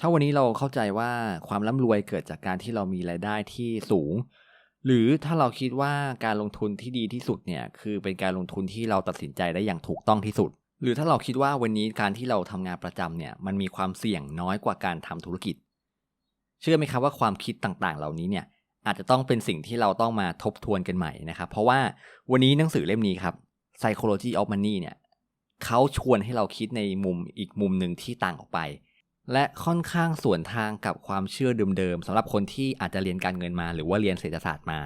ถ้าวันนี้เราเข้าใจว่าความร่ำรวยเกิดจากการที่เรามีรายได้ที่สูง หรือถ้าเราคิดว่าการลงทุนที่ดีที่สุดเนี่ยคือเป็นการลงทุนที่เราตัดสินใจได้อย่างถูกต้องที่สุด หรือถ้าเราคิดว่าวันนี้การที่เราทำงานประจำเนี่ยมันมีความเสี่ยงน้อยกว่าการทำธุรกิจ เชื่อไหมครับว่าความคิดต่างๆ เหล่านี้เนี่ยอาจจะต้องเป็นสิ่งที่เราต้องมาทบทวนกันใหม่นะครับเพราะว่าวันนี้หนังสือเล่มนี้ครับ Psychology of Money เนี่ยเขาชวนให้เราคิดในมุมอีกมุมหนึ่งที่ต่างออกไป และค่อนข้างส่วนทางกับความเชื่อเดิมๆสำหรับคนที่อาจจะเรียนการเงินมา หรือว่าเรียนเศรษฐศาสตร์มา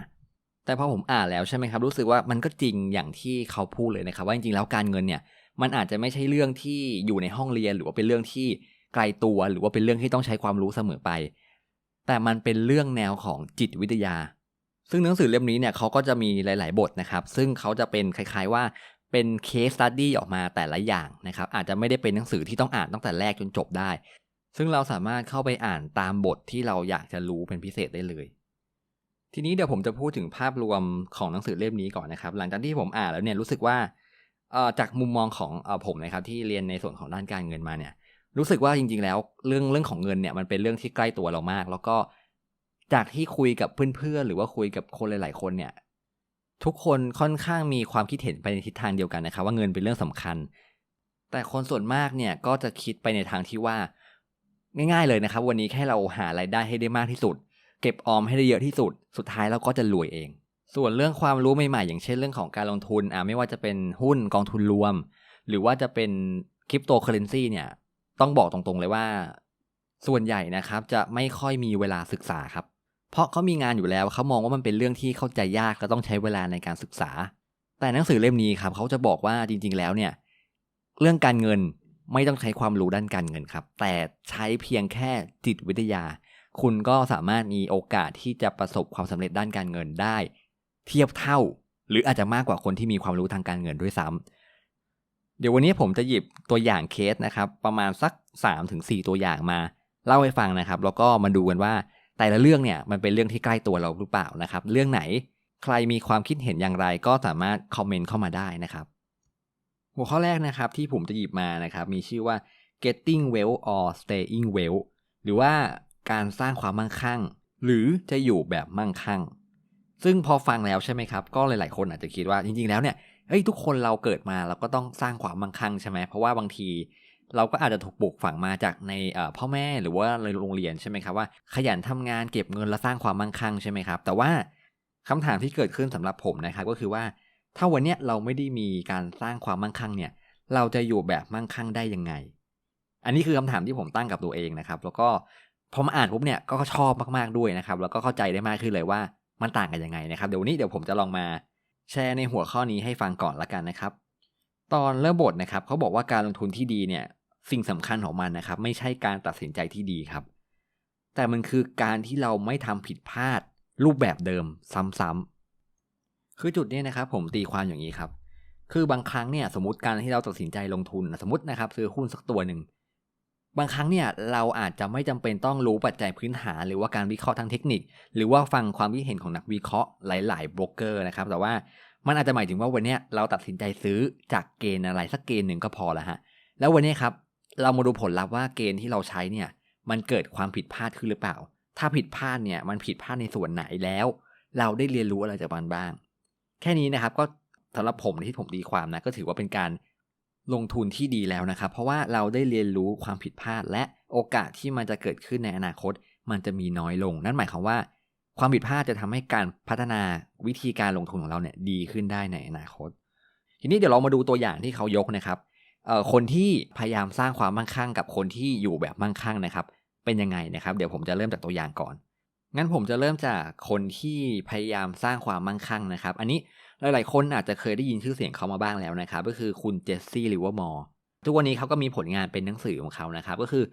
แต่พอผมอ่านแล้วใช่ไหมครับ รู้สึกว่ามันก็จริงอย่างที่เขาพูดเลยนะครับ ว่าจริงๆแล้วการเงินเนี่ย มันอาจจะไม่ใช่เรื่องที่อยู่ในห้องเรียน หรือว่าเป็นเรื่องที่ไกลตัว หรือว่าเป็นเรื่องที่ต้องใช้ความรู้เสมอไป แต่มันเป็นเรื่องแนวของจิตวิทยา ซึ่งหนังสือเล่มนี้เนี่ยเขาก็จะมีหลาย ๆ บทนะครับ ซึ่งเขาจะเป็นคล้าย ๆ ว่าเป็นเคสตัดดี้ออกมาแต่ละอย่างนะครับอาจจะไม่ได้เป็นหนังสือที่ต้องอ่านตั้งแต่แรกจนจบได้ ซึ่งเราสามารถเข้าไปอ่านตามบทที่เราอยากจะรู้เป็นพิเศษได้เลย ทีนี้เดี๋ยวผมจะพูดถึงภาพรวมของหนังสือเล่มนี้ก่อนนะครับ หลังจากที่ผมอ่านแล้วเนี่ยรู้สึกว่าจากมุมมองของผมนะครับที่เรียนในส่วนของด้านการเงินมาเนี่ยรู้สึกว่าจริง ๆ แล้วเรื่องเรื่องของเงินเนี่ยมันเป็นเรื่องที่ใกล้ตัวเรามาก แล้วก็จากที่คุยกับเพื่อนๆหรือว่าคุยกับคนหลาย ๆ คนเนี่ยทุกคนค่อนข้างมีความคิดเห็นไปในทิศทางเดียวกันนะครับ ว่าเงินเป็นเรื่องสำคัญ แต่คนส่วนมากเนี่ยก็จะคิดไปในทางที่ว่า ง่ายๆเลยนะครับ วันนี้แค่เราหารายได้ให้ได้มากที่สุด เก็บออมให้ได้เยอะที่สุด สุดท้ายเราก็จะรวยเอง ส่วนเรื่องความรู้ใหม่ๆ อย่างเช่นเรื่องของการลงทุนอ่าไม่ว่าจะเป็นหุ้นกองทุนรวม หรือว่าจะเป็นคริปโตเคอเรนซีเนี่ยต้องบอกตรงๆเลยว่า ส่วนใหญ่นะครับจะไม่ค่อยมีเวลาศึกษาครับ เพราะเขามีงานอยู่แล้วเขามองว่ามันเป็นเรื่องที่เข้าใจยากและต้องใช้เวลาในการศึกษา แต่หนังสือเล่มนี้ครับเขาจะบอกว่าจริง ๆ แล้วเนี่ยเรื่องการเงิน ไม่ต้องใช้ความรู้ด้านการเงินครับ แต่ใช้เพียงแค่จิตวิทยา คุณก็สามารถมีโอกาสที่จะประสบความสำเร็จด้านการเงินได้ เทียบเท่า หรืออาจจะมากกว่าคนที่มีความรู้ทางการเงินด้วยซ้ำเดี๋ยววันนี้ผมจะหยิบตัวอย่างเคสนะครับ ประมาณสัก 3-4 ตัวอย่างมา เล่าให้ฟังนะครับ แล้วก็มาดูกันว่า แต่ละเรื่องเนี่ยมันเป็นเรื่องที่ใกล้ตัวเราหรือเปล่านะครับ เรื่องไหนใครมีความคิดเห็นอย่างไรก็สามารถคอมเมนต์เข้ามาได้นะครับ หัวข้อแรกนะครับที่ผมจะหยิบมานะครับมีชื่อว่า getting well or staying well หรือว่าการสร้างความมั่งคั่ง หรือจะอยู่แบบมั่งคั่ง ซึ่งพอฟังแล้วใช่ไหมครับ ก็หลาย ๆ คนอาจจะคิดว่าจริง ๆ แล้วเนี่ยเฮ้ยทุกคนเราเกิดมาเราก็ต้องสร้างความมั่งคั่งใช่ไหมเพราะว่าบางที เราก็อาจจะถูกปลูกฝังมาจากในพ่อแม่หรือว่าในโรงเรียนใช่ไหมครับว่า ขยันทำงานเก็บเงินและสร้างความมั่งคั่งใช่ไหมครับ แต่ว่าคำถามที่เกิดขึ้นสำหรับผมนะครับก็คือว่า ถ้าวันเนี้ยเราไม่ได้มีการสร้างความมั่งคั่งเนี่ย เราจะอยู่แบบมั่งคั่งได้ยังไง อันนี้คือคำถามที่ผมตั้งกับตัวเองนะครับ แล้วก็พอมาอ่านปุ๊บเนี่ยก็ชอบมากๆด้วยนะครับ แล้วก็เข้าใจได้มากขึ้นเลยว่ามันต่างกันยังไงนะครับ เดี๋ยวนนี้เดี๋ยวผมจะลองมาแชร์ในหัวข้อนี้ให้ฟังก่อนละกันนะครับ ตอนเริ่มบทนะครับเขาบอกว่าการลงทุนที่ดีเนี่ยสิ่งสำคัญของมันนะครับ ไม่ใช่การตัดสินใจที่ดีครับ แต่มันคือการที่เราไม่ทำผิดพลาดรูปแบบเดิมซ้ำๆ คือจุดนี้นะครับผมตีความอย่างนี้ครับ คือบางครั้งเนี่ยสมมติการที่เราตัดสินใจลงทุนสมมตินะครับซื้อหุ้นสักตัวหนึ่งบางครั้งเนี่ยเราอาจจะไม่จำเป็นต้องรู้ปัจจัยพื้นฐานหรือว่าการวิเคราะห์ทางเทคนิค หรือว่าฟังความคิดเห็นของนักวิเคราะห์หลายๆบล็อกเกอร์นะครับ แต่ว่ามันอาจจะหมายถึงว่าวันนี้เราตัดสินใจซื้อจากเกณฑ์อะไรสักเกณฑ์หนึ่งก็พอแล้วฮะแล้ววันนี้ครับเรามาดูผลลัพธ์ว่าเกณฑ์ที่เราใช้เนี่ยมันเกิดความผิดพลาดขึ้นหรือเปล่า ถ้าผิดพลาดเนี่ยมันผิดพลาดในส่วนไหนแล้ว เราได้เรียนรู้อะไรจากมันบ้าง แค่นี้นะครับก็สำหรับผมที่ผมตีความนะก็ถือว่าเป็นการลงทุนที่ดีแล้วนะครับ เพราะว่าเราได้เรียนรู้ความผิดพลาด และโอกาสที่มันจะเกิดขึ้นในอนาคต มันจะมีน้อยลง นั่นหมายความว่า ความผิดพลาดจะทำให้การพัฒนาวิธีการลงทุนของเราเนี่ยดีขึ้นได้ในอนาคต ทีนี้เดี๋ยวเรามาดูตัวอย่างที่เขายกนะครับคนที่พยายามสร้างความมั่งคั่งกับคนที่อยู่แบบมั่งคั่งนะครับ เป็นยังไงนะครับ เดี๋ยวผมจะเริ่มจากตัวอย่างก่อน งั้นผมจะเริ่มจากคนที่พยายามสร้างความมั่งคั่งนะครับ อันนี้หลายๆ คนอาจจะเคยได้ยินชื่อเสียงเขามาบ้างแล้วนะครับ ก็คือคุณเจสซี่ลิเวอร์มอร์ทุกวันนี้เขาก็มีผลงานเป็นหนังสือของเขานะครับ ก็คือ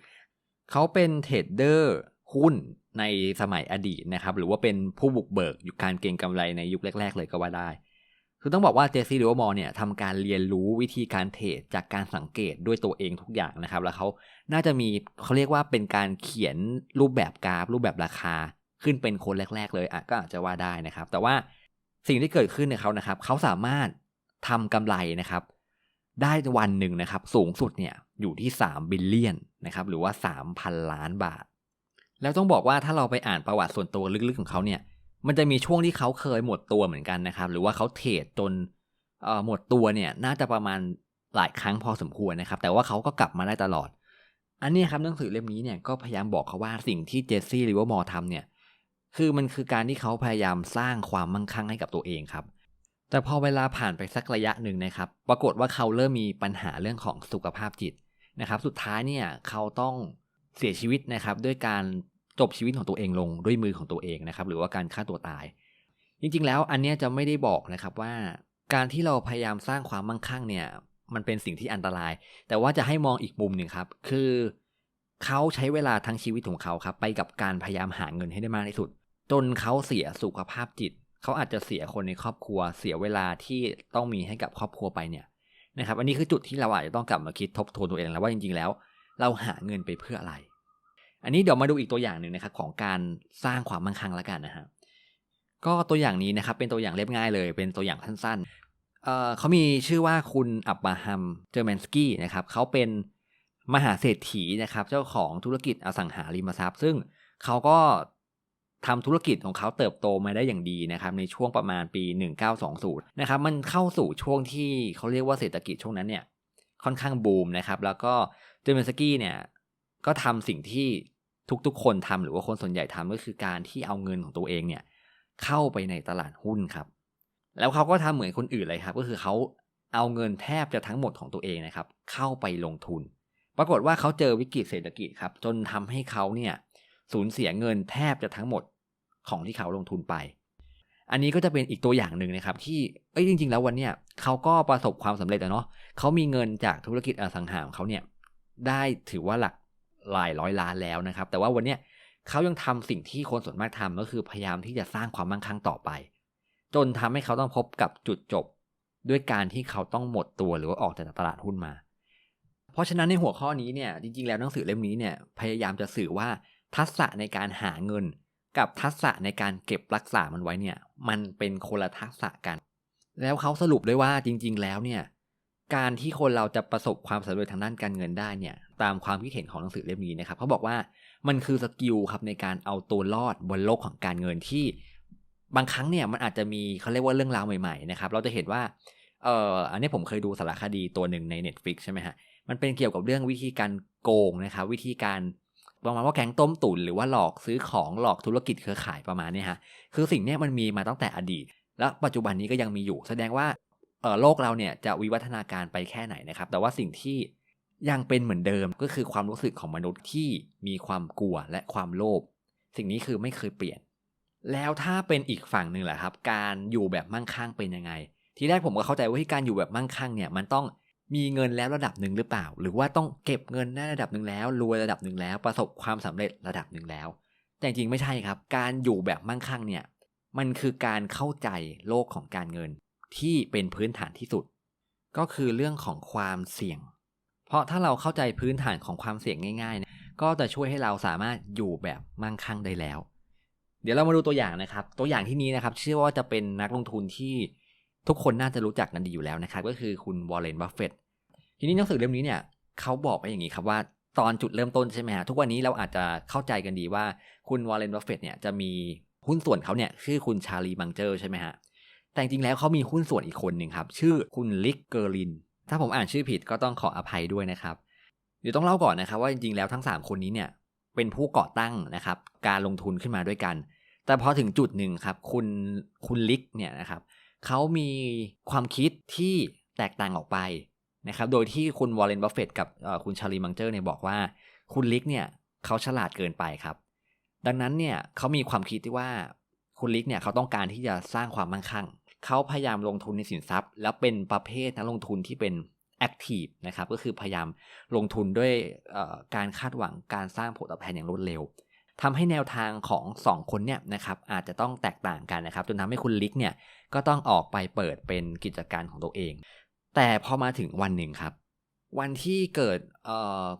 เขาเป็นเทรดเดอร์หุ้นในสมัยอดีตนะครับ หรือว่าเป็นผู้บุกเบิกยู่การเก็งกำไรในยุคแรก ๆ เลยก็ว่าได้ คือต้องบอกว่าเจสซี่ลิเวอร์มอร์เนี่ยทำการเรียนรู้วิธีการเทรดจากการสังเกตด้วยตัวเองทุกอย่างนะครับ แล้วเขาน่าจะมีเขาเรียกว่าเป็นการเขียนรูปแบบกราฟ รูปแบบราคา ขึ้นเป็นคนแรก ๆ เลยอะก็อาจจะว่าได้นะครับ แต่ว่าสิ่งที่เกิดขึ้นในเขานะครับ เขาสามารถทำกำไรนะครับ ได้วันหนึ่งนะครับ สูงสุดเนี่ยอยู่ที่ 3 บิลเลียนนะครับ หรือว่า 3,000 ล้านบาท แล้วต้องบอกว่าถ้าเราไปอ่านประวัติส่วนตัวลึกๆของเขาเนี่ยมันจะมีช่วงที่เขาเคยหมดตัวเหมือนกันนะครับ หรือว่าเขาเทรดจนหมดตัวเนี่ยน่าจะประมาณหลายครั้งพอสมควรนะครับ แต่ว่าเขาก็กลับมาได้ตลอด อันนี้ครับหนังสือเล่มนี้เนี่ยก็พยายามบอกเขาว่าสิ่งที่เจสซี่ริเวอร์มอร์ทำเนี่ย คือมันคือการที่เขาพยายามสร้างความมั่งคั่งให้กับตัวเองครับ แต่พอเวลาผ่านไปสักระยะหนึ่งนะครับ ปรากฏว่าเขาเริ่มมีปัญหาเรื่องของสุขภาพจิตนะครับ สุดท้ายเนี่ยเขาต้องเสียชีวิตนะครับด้วยการจบชีวิตของตัวเองลงด้วยมือของตัวเองนะครับ หรือว่าการฆ่าตัวตาย จริงๆ แล้วอันนี้จะไม่ได้บอกนะครับว่า การที่เราพยายามสร้างความมั่งคั่งเนี่ย มันเป็นสิ่งที่อันตราย แต่ว่าจะให้มองอีกมุมหนึ่งครับ คือเขาใช้เวลาทั้งชีวิตของเขาครับ ไปกับการพยายามหาเงินให้ได้มากที่สุด จนเขาเสียสุขภาพจิต เขาอาจจะเสียคนในครอบครัว เสียเวลาที่ต้องมีให้กับครอบครัวไปเนี่ยนะครับ อันนี้คือจุดที่เราอาจจะต้องกลับมาคิดทบทวนตัวเองแล้วว่าจริงๆแล้ว เราหาเงินไปเพื่ออะไร อันนี้เดี๋ยวมาดูอีกตัวอย่างหนึ่งนะครับของการสร้างความมั่งคั่งแล้วกันนะฮะก็ตัวอย่างนี้นะครับเป็นตัวอย่างเรียบง่ายเลย เป็นตัวอย่างสั้นๆเเขามีชื่อว่าคุณอับบาฮัมเจอร์แมนสกี้นะครับเขาเป็นมหาเศรษฐีนะครับเจ้าของธุรกิจอสังหาริมทรัพย์ ซึ่งเขาก็ ทำธุรกิจของเขาเติบโตมาได้อย่างดีนะครับในช่วงประมาณปี 1920 นะครับมันเข้าสู่ช่วงที่เขาเรียกว่าเศรษฐกิจช่วงนั้นเนี่ยค่อนข้างบูมนะครับแล้วก็เจอร์แมสกี้เนี่ยก็ทำสิ่งที่ทุกๆ คนทำหรือว่าคนส่วนใหญ่ทำก็คือการที่เอาเงินของตัวเองเนี่ยเข้าไปในตลาดหุ้นครับ แล้วเขาก็ทำเหมือนคนอื่นเลยครับ ก็คือเขาเอาเงินแทบจะทั้งหมดของตัวเองนะครับ เข้าไปลงทุน ปรากฏว่าเขาเจอวิกฤตเศรษฐกิจครับ จนทำให้เขาเนี่ย สูญเสียเงินแทบจะทั้งหมดของที่เขาลงทุนไป อันนี้ก็จะเป็นอีกตัวอย่างหนึ่งนะครับ ที่เอ้ยจริง ๆ แล้ววันเนี้ยเขาก็ประสบความสำเร็จแล้วเนาะเขามีเงินจากธุรกิจอสังหาของเขาเนี่ยได้ถือว่าหลักหลายร้อยล้านแล้วนะครับ แต่ว่าวันเนี้ยเขายังทำสิ่งที่คนส่วนมากทำก็คือพยายามที่จะสร้างความมั่งคั่งต่อไป จนทำให้เขาต้องพบกับจุดจบ ด้วยการที่เขาต้องหมดตัวหรือว่าออกจากตลาดหุ้นมา เพราะฉะนั้นในหัวข้อนี้เนี่ยจริงๆแล้วหนังสือเล่มนี้เนี่ยพยายามจะสื่อว่า ทักษะในการหาเงิน กับทักษะในการเก็บรักษามันไว้เนี่ย มันเป็นคนละทักษะกัน แล้วเขาสรุปด้วยว่าจริง ๆ แล้วเนี่ย การที่คนเราจะประสบความสำเร็จทางด้านการเงินได้เนี่ย ตามความคิดเห็นของหนังสือเล่มนี้นะครับเขาบอกว่ามันคือสกิลครับในการเอาตัวรอดบนโลกของการเงินที่บางครั้งเนี่ยมันอาจจะมีเขาเรียกว่าเรื่องราวใหม่ๆนะครับเราจะเห็นว่าเอ่ออันนี้ผมเคยดูสารคดีตัวหนึ่งใน Netflix ใช่ไหมฮะมันเป็นเกี่ยวกับเรื่องวิธีการโกงนะครับวิธีการ ประมาณว่าแก๊งต้มตุ๋นหรือว่าหลอกซื้อของหลอกธุรกิจเครือข่ายประมาณนี้ฮะคือสิ่งนี้มันมีมาตั้งแต่อดีต และปัจจุบันนี้ก็ยังมีอยู่ แสดงว่าโลกเราเนี่ยจะวิวัฒนาการไปแค่ไหนนะครับ แต่ว่าสิ่งที่ยังเป็นเหมือนเดิมก็คือความรู้สึกของมนุษย์ที่มีความกลัวและความโลภสิ่งนี้คือไม่เคยเปลี่ยน แล้วถ้าเป็นอีกฝั่งหนึ่งแหละครับ การอยู่แบบมั่งคั่งเป็นยังไง ที่แรกผมก็เข้าใจว่าที่การอยู่แบบมั่งคั่งเนี่ยมันต้อง มีเงินแล้วระดับหนึ่งหรือเปล่า หรือว่าต้องเก็บเงินได้ระดับหนึ่งแล้ว รวยระดับหนึ่งแล้ว ประสบความสำเร็จระดับหนึ่งแล้ว แต่จริงไม่ใช่ครับ การอยู่แบบมั่งคั่งเนี่ย มันคือการเข้าใจโลกของการเงินที่เป็นพื้นฐานที่สุด ก็คือเรื่องของความเสี่ยง เพราะถ้าเราเข้าใจพื้นฐานของความเสี่ยงง่ายๆนะก็จะช่วยให้เราสามารถอยู่แบบมั่งคั่งได้แล้ว เดี๋ยวเรามาดูตัวอย่างนะครับ ตัวอย่างที่นี้นะครับ เชื่อว่าจะเป็นนักลงทุนที่ ทุกคนน่าจะรู้จักกันดีอยู่แล้วนะครับก็คือคุณวอร์เรนบัฟเฟตทีนี้หนังสือเล่มนี้เนี่ยเขาบอกไปอย่างนี้ครับว่าตอนจุดเริ่มต้นใช่ไหมฮะทุกวันนี้เราอาจจะเข้าใจกันดีว่าคุณวอร์เรนบัฟเฟตเนี่ยจะมีหุ้นส่วนเขาเนี่ยชื่อคุณชาลีบังเจอร์ใช่ไหมฮะแต่จริงแล้วเขามีหุ้นส่วนอีกคนหนึ่งครับ ชื่อคุณลิกเกอร์ลิน ถ้าผมอ่านชื่อผิดก็ต้องขออภัยด้วยนะครับเดี๋ยวต้องเล่าก่อนนะครับว่าจริงๆแล้วทั้ง 3 คนนี้เนี่ยเป็นผู้ก่อตั้งนะครับการลงทุนขึ้นมาด้วยกัน แต่พอถึงจุดหนึ่งครับคุณคุณลิกเนี่ยนะครับ เขามีความคิดที่แตกต่างออกไปนะครับ โดยที่คุณวอร์เรนบัฟเฟตกับคุณชาลีมังเจอร์เนี่ยบอกว่า คุณลิกเนี่ยเขาฉลาดเกินไปครับ ดังนั้นเนี่ยเขามีความคิดที่ว่าคุณลิกเนี่ยเขาต้องการที่จะสร้างความมั่งคั่ง เขาพยายามลงทุนในสินทรัพย์ แล้วเป็นประเภทนักลงทุนที่เป็นแอคทีฟนะครับ ก็คือพยายามลงทุนด้วยการคาดหวังการสร้างผลตอบแทนอย่างรวดเร็ว ทำให้แนวทางของ 2 คนเนี่ยนะครับอาจจะต้องแตกต่างกันนะครับจนทำให้คุณลิกเนี่ยก็ต้องออกไปเปิดเป็นกิจการของตัวเอง แต่พอมาถึงวันหนึ่งครับ วันที่เกิด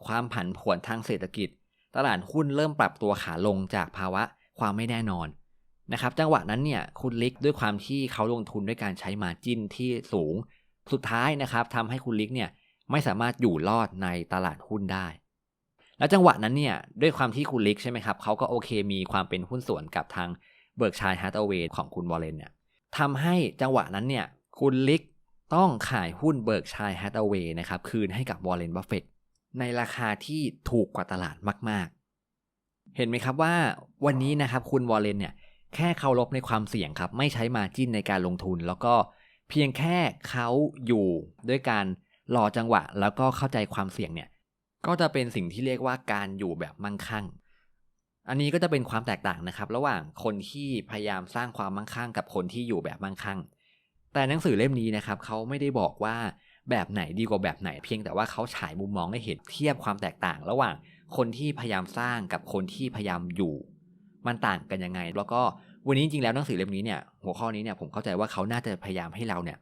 ความผันผวนทางเศรษฐกิจ ตลาดหุ้นเริ่มปรับตัวขาลงจากภาวะความไม่แน่นอนนะครับจังหวะนั้นเนี่ยคุณลิกด้วยความที่เขาลงทุนด้วยการใช้มาจิ้นที่สูง สุดท้ายนะครับทำให้คุณลิกเนี่ยไม่สามารถอยู่รอดในตลาดหุ้นได้ แล้วจังหวะนั้นเนี่ยด้วยความที่คุณลิกใช่ไหมครับเขาก็โอเคมีความเป็นหุ้นส่วนกับทางเบิร์กชัยฮาร์ทเวย์ของคุณวอลเลนเนี่ยทำให้จังหวะนั้นเนี่ยคุณลิกต้องขายหุ้นเบิร์กชัยฮาร์ทเวย์นะครับคืนให้กับวอลเลนบัฟเฟตในราคาที่ถูกกว่าตลาดมาก ๆ เห็นไหมครับว่าวันนี้นะครับคุณวอลเลนเนี่ยแค่เคารพในความเสี่ยงครับไม่ใช้มาจิ้นในการลงทุน แล้วก็เพียงแค่เขาอยู่ด้วยการรอจังหวะ แล้วก็เข้าใจความเสี่ยงเนี่ย ก็จะเป็นสิ่งที่เรียกว่าการอยู่แบบมั่งคั่ง อันนี้ก็จะเป็นความแตกต่างนะครับ ระหว่างคนที่พยายามสร้างความมั่งคั่ง กับคนที่อยู่แบบมั่งคั่ง แต่หนังสือเล่มนี้นะครับเขาไม่ได้บอกว่าแบบไหนดีกว่าแบบไหนเพียงแต่ว่าเขาฉายมุมมองให้เห็นเทียบความแตกต่าง ระหว่างคนที่พยายามสร้างกับคนที่พยายามอยู่ มันต่างกันยังไง แล้วก็วันนี้จริงๆแล้วหนังสือเล่มนี้เนี่ยหัวข้อนี้เนี่ยผมเข้าใจว่าเขาน่าจะพยายามให้เราเนี่ย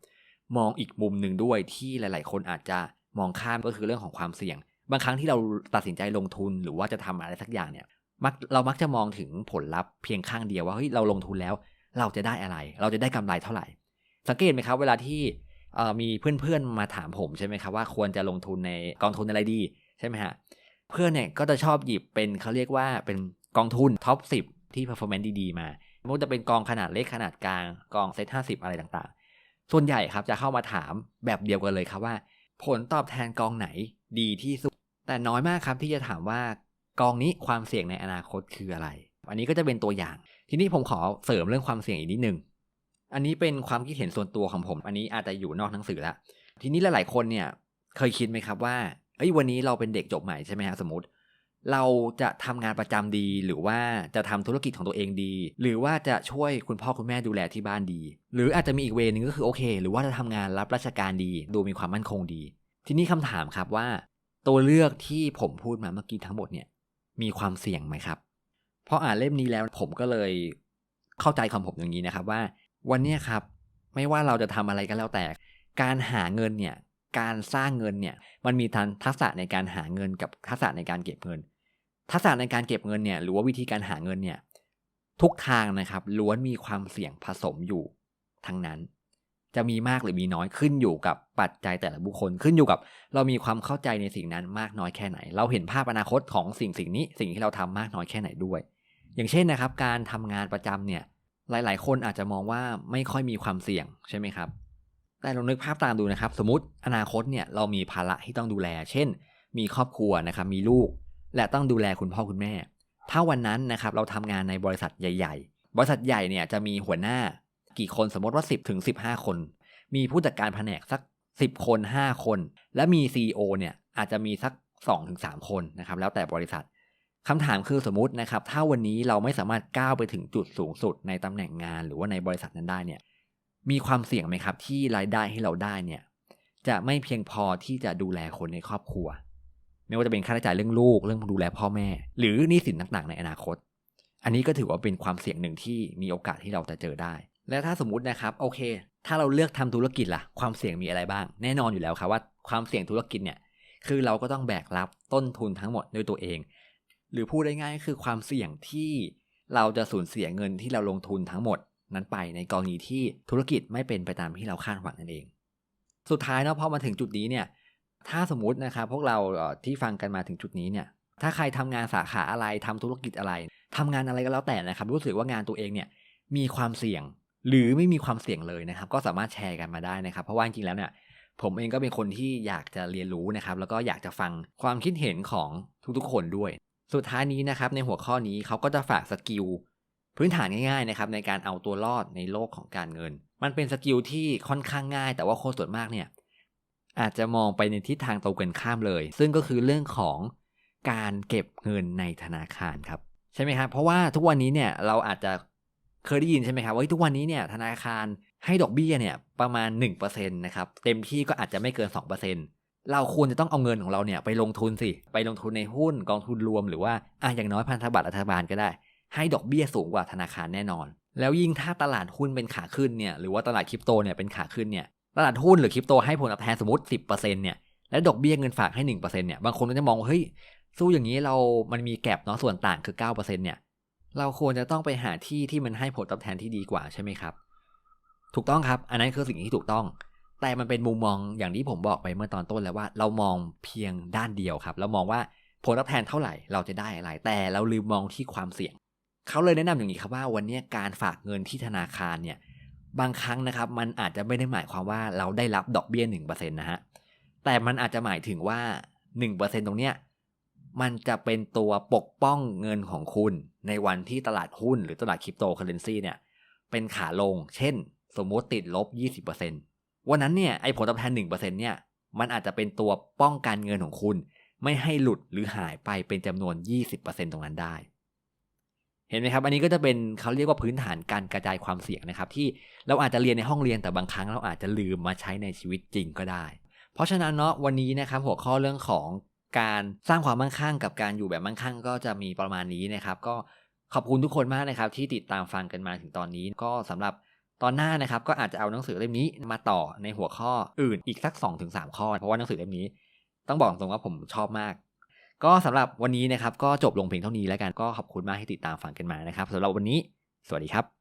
มองอีกมุมหนึ่งด้วยที่หลาย ๆ คนอาจจะมองข้ามก็คือเรื่องของความเสี่ยง บางครั้งที่เราตัดสินใจลงทุนหรือว่าจะทำอะไรสักอย่างเนี่ยมักเรามักจะมองถึงผลลัพธ์เพียงข้างเดียวว่าเฮ้ยเราลงทุนแล้ว เราจะได้อะไร เราจะได้กำไรเท่าไหร่ สังเกตไหมครับเวลาที่มีเพื่อนๆมาถามผมใช่ไหมครับว่าควรจะลงทุนในกองทุนอะไรดีใช่ไหมฮะเพื่อนเนี่ยก็จะชอบหยิบเป็นเขาเรียกว่าเป็นกองทุนท็อป 10 ที่ performance ดีๆ มาไม่ว่าจะเป็นกองขนาดเล็กขนาดกลางกองเซ็ตห้าสิบอะไรต่างๆ ส่วนใหญ่ครับจะเข้ามาถามแบบเดียวกันเลยครับว่า ผลตอบแทนกองไหนดีที่สุด แต่น้อยมากครับที่จะถามว่ากองนี้ความเสี่ยงในอนาคตคืออะไร อันนี้ก็จะเป็นตัวอย่าง ทีนี้ผมขอเสริมเรื่องความเสี่ยงอีกนิดนึง อันนี้เป็นความคิดเห็นส่วนตัวของผม อันนี้อาจจะอยู่นอกหนังสือละ ทีนี้หลายๆคนเนี่ยเคยคิดไหมครับว่า เอ้ยวันนี้เราเป็นเด็กจบใหม่ใช่ไหมครับสมมติ เราจะทำงานประจำดี หรือว่าจะทำธุรกิจของตัวเองดี หรือว่าจะช่วยคุณพ่อคุณแม่ดูแลที่บ้านดี หรืออาจจะมีอีกเวนึงก็คือโอเค หรือว่าจะทำงานรับราชการดี ดูมีความมั่นคงดี ทีนี้คำถามครับว่า ตัวเลือกที่ผมพูดมาเมื่อกี้ทั้งหมดเนี่ยมีความเสี่ยงไหมครับพออ่านเล่มนี้แล้วผมก็เลยเข้าใจคำผมอย่างนี้นะครับว่า วันนี้ครับไม่ว่าเราจะทำอะไรก็แล้วแต่ การหาเงินเนี่ยการสร้างเงินเนี่ยมันมีทักษะในการหาเงินกับทักษะในการเก็บเงิน ทักษะในการเก็บเงินเนี่ยหรือว่าวิธีการหาเงินเนี่ยทุกทางนะครับล้วนมีความเสี่ยงผสมอยู่ทั้งนั้น จะมีมากหรือมีน้อยขึ้นอยู่กับปัจจัยแต่ละบุคคลขึ้นอยู่กับ เรามีความเข้าใจในสิ่งนั้นมากน้อยแค่ไหน เราเห็นภาพอนาคตของสิ่งสิ่งนี้ สิ่งที่เราทำมากน้อยแค่ไหนด้วย อย่างเช่นนะครับ การทำงานประจำเนี่ยหลาย ๆ คนอาจจะมองว่าไม่ค่อยมีความเสี่ยงใช่ไหมครับ แต่ลองนึกภาพตามดูนะครับ สมมติอนาคตเนี่ยเรามีภาระที่ต้องดูแล เช่น มีครอบครัวนะครับมีลูก และต้องดูแลคุณพ่อคุณแม่ ถ้าวันนั้นนะครับเราทำงานในบริษัทใหญ่ ๆ บริษัทใหญ่เนี่ยจะมีหัวหน้า กี่คนสมมติว่า 10ถึง15 คน มีผู้จัดการแผนกสัก 10 คน 5 คน และมี CEO เนี่ยอาจจะมีสัก 2-3ถึงคนนะครับแล้วแต่บริษัทคำถามคือสมมตินะครับถ้าวันนี้เราไม่สามารถก้าวไปถึงจุดสูงสุดในตำแหน่งงานหรือว่าในบริษัทนั้นได้เนี่ยมีความเสี่ยงไหมครับที่รายได้ให้เราได้เนี่ยจะไม่เพียงพอที่จะดูแลคนในครอบครัว ไม่ว่าจะเป็นค่าใช้จ่ายเรื่องลูกเรื่องดูแลพ่อแม่ หรือหนี้สินต่างๆ ในอนาคต อันนี้ก็ถือว่าเป็นความเสี่ยงหนึ่งที่มีโอกาสที่เราจะเจอได้ และถ้าสมมตินะครับโอเค ถ้าเราเลือกทำธุรกิจล่ะ ความเสี่ยงมีอะไรบ้าง แน่นอนอยู่แล้วครับว่าความเสี่ยงธุรกิจเนี่ยคือเราก็ต้องแบกรับต้นทุนทั้งหมดด้วยตัวเอง หรือพูดได้ง่ายคือความเสี่ยงที่เราจะสูญเสียเงินที่เราลงทุนทั้งหมดนั้นไปในกรณีที่ธุรกิจไม่เป็นไปตามที่เราคาดหวังนั่นเอง สุดท้ายเนาะพอมาถึงจุดนี้เนี่ยถ้าสมมตินะครับพวกเราที่ฟังกันมาถึงจุดนี้เนี่ยถ้าใครทำงานสาขาอะไรทำธุรกิจอะไรทำงานอะไรก็แล้วแต่นะครับรู้สึกว่างานตัวเองเนี่ยมีความเสี่ยง หรือไม่มีความเสี่ยงเลยนะครับ ก็สามารถแชร์กันมาได้นะครับ เพราะว่าจริงๆแล้วเนี่ยผมเองก็เป็นคนที่อยากจะเรียนรู้นะครับ แล้วก็อยากจะฟังความคิดเห็นของทุกๆคนด้วย สุดท้ายนี้นะครับ ในหัวข้อนี้เขาก็จะฝากสกิลพื้นฐานง่ายๆนะครับในการเอาตัวรอดในโลกของการเงิน มันเป็นสกิลที่ค่อนข้างง่าย แต่ว่าคนส่วนมากเนี่ยอาจจะมองไปในทิศทางตรงกันข้ามเลย ซึ่งก็คือเรื่องของการเก็บเงินในธนาคารครับใช่ไหมครับเพราะว่าทุกวันนี้เนี่ยเราอาจจะ เคยได้ยินใช่ไหมครับว่าทุกวันนี้เนี่ยธนาคารให้ดอกเบี้ยเนี่ยประมาณ1%นะครับเต็มที่ก็อาจจะไม่เกิน 2%เราควรจะต้องเอาเงินของเราเนี่ยไปลงทุนสิ ไปลงทุนในหุ้นกองทุนรวมหรือว่าอะอย่างน้อยพันธบัตรรัฐบาลก็ได้ ให้ดอกเบี้ยสูงกว่าธนาคารแน่นอน แล้วยิ่งถ้าตลาดหุ้นเป็นขาขึ้นเนี่ยหรือว่าตลาดคริปโตเนี่ยเป็นขาขึ้นเนี่ยตลาดหุ้นหรือคริปโตให้ผลตอบแทนสมมติ 10%เนี่ยและดอกเบี้ยเงินฝากให้1%เนี่ยบางคนก็จะมองเฮ้ยสู้อย่างนี้เรามันมีแกลบเนาะส่วนต่างคือ9%เนี่ย เราควรจะต้องไปหาที่ที่มันให้ผลตอบแทนที่ดีกว่าใช่ไหมครับ ถูกต้องครับ อันนั้นคือสิ่งที่ถูกต้อง แต่มันเป็นมุมมองอย่างที่ผมบอกไปเมื่อตอนต้นแล้วว่า เรามองเพียงด้านเดียวครับ เรามองว่าผลตอบแทนเท่าไหร่เราจะได้อะไร แต่เราลืมมองที่ความเสี่ยง เขาเลยแนะนำอย่างนี้ครับว่าวันนี้การฝากเงินที่ธนาคารเนี่ยบางครั้งนะครับมันอาจจะไม่ได้หมายความว่าเราได้รับดอกเบี้ย1%นะฮะแต่มันอาจจะหมายถึงว่า 1%ตรงเนี้ย มันจะเป็นตัวปกป้องเงินของคุณ ในวันที่ตลาดหุ้นหรือตลาดคริปโตเคอเรนซีเนี่ยเป็นขาลง เช่น สมมติติดลบ 20%วันนั้นเนี่ยไอ้ผลตอบแทน 1%เนี่ยมันอาจจะเป็นตัวป้องกันเงินของคุณ ไม่ให้หลุดหรือหายไปเป็นจำนวน 20%ตรงนั้นได้ เห็นไหมครับ อันนี้ก็จะเป็นเขาเรียกว่าพื้นฐานการกระจายความเสี่ยงนะครับ ที่เราอาจจะเรียนในห้องเรียนแต่บางครั้งเราอาจจะลืมมาใช้ในชีวิตจริงก็ได้ เพราะฉะนั้นเนาะวันนี้นะครับหัวข้อเรื่องของ การสร้างความมั่งคั่งกับการอยู่แบบมั่งคั่งก็จะมีประมาณนี้นะครับ ก็ขอบคุณทุกคนมากนะครับ ที่ติดตามฟังกันมาถึงตอนนี้ ก็สำหรับตอนหน้านะครับ ก็อาจจะเอาหนังสือเล่มนี้มาต่อในหัวข้ออื่นอีกสัก 2-3 ข้อ เพราะว่าหนังสือเล่มนี้ ต้องบอกตรงว่าผมชอบมาก ก็สำหรับวันนี้นะครับ ก็จบลงเพียงเท่านี้แล้วกันก็ขอบคุณมากที่ติดตามฟังกันมานะครับสำหรับวันนี้ สวัสดีครับ